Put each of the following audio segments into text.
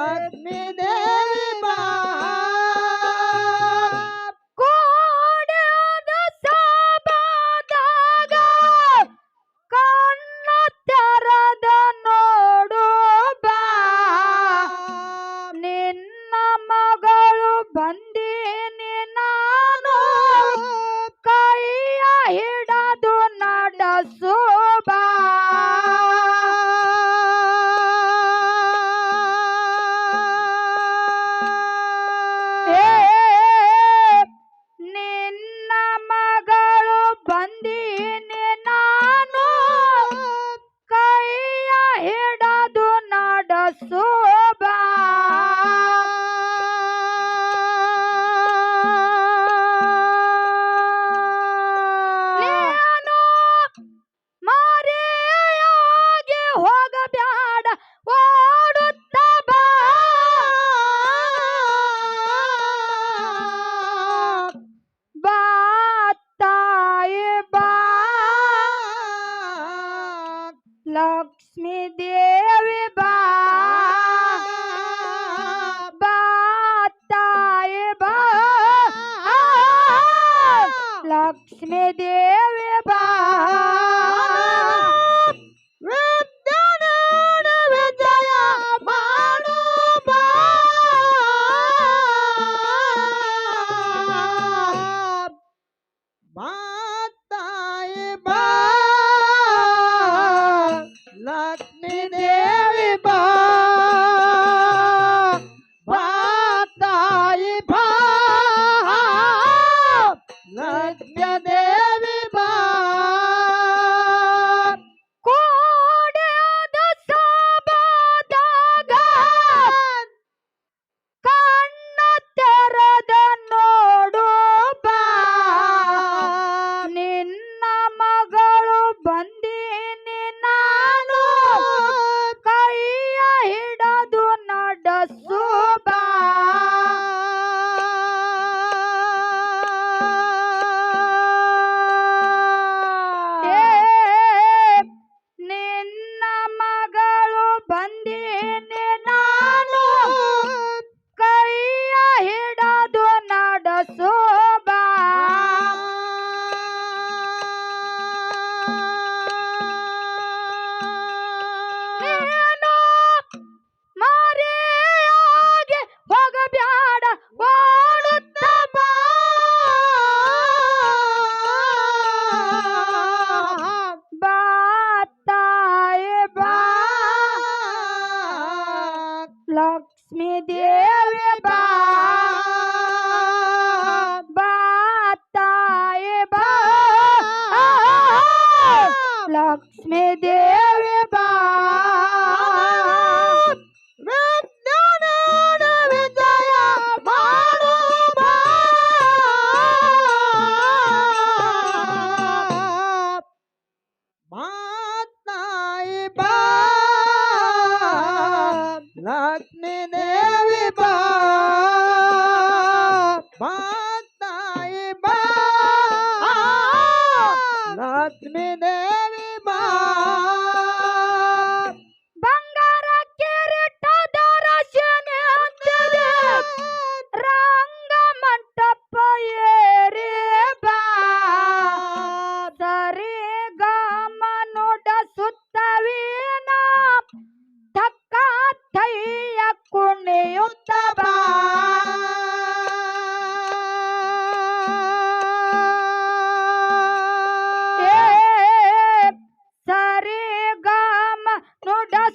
Good man. Yeah,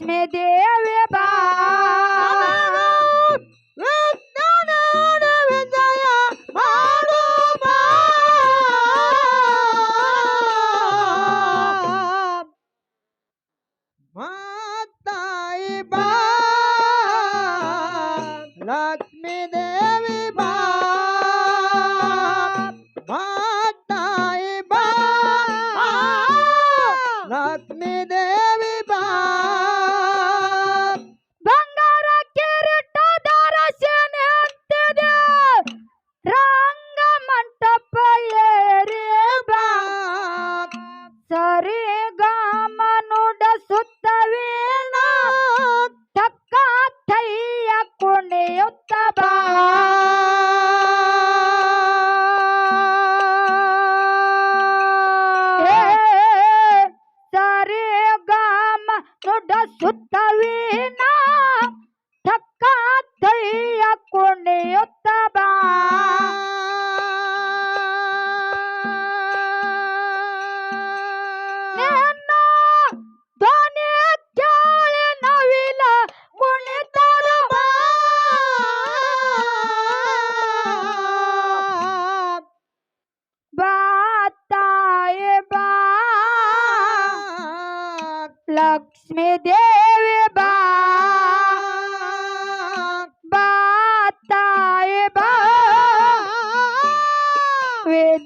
me deu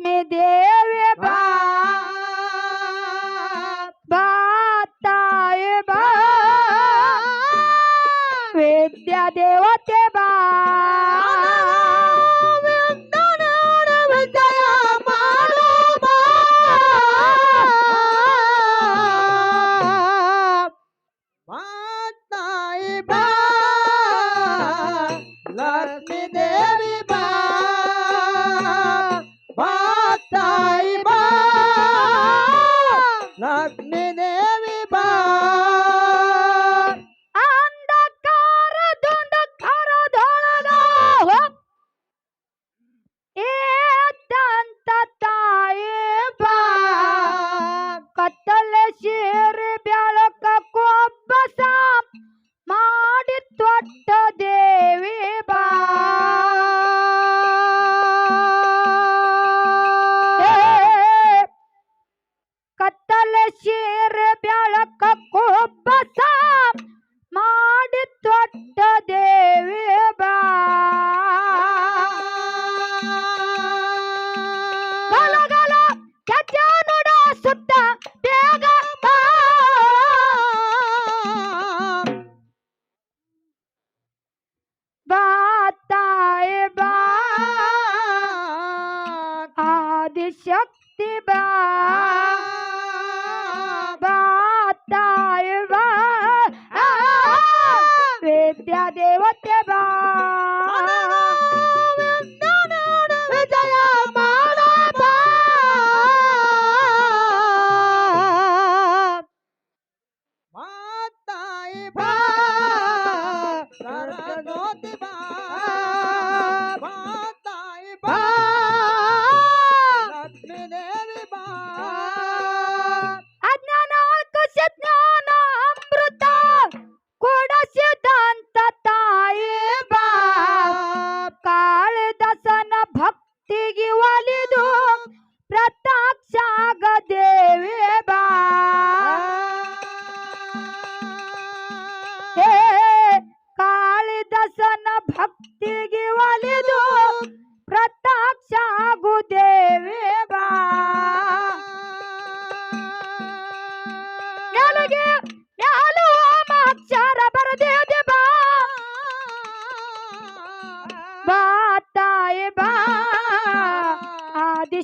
মেয়েদের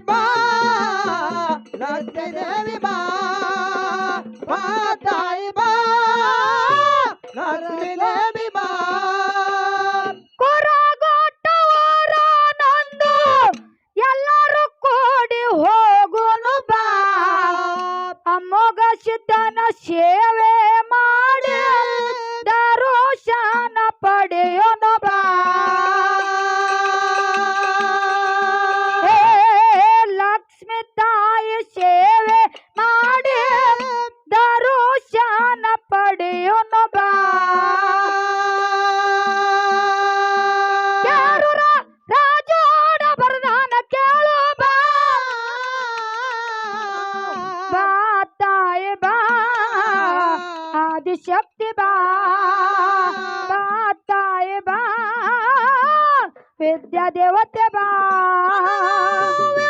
ಬಾ ದೇವಿ ಬಾ ಬಾ ಬಾ ದೇವಿ ಬಾ. ಎಲ್ಲರೂ ಕೂಡಿ ಹೋಗೋನು ಬಾ. ಅಮ್ಮಗ ಸೇವೆ विद्या देवते बा.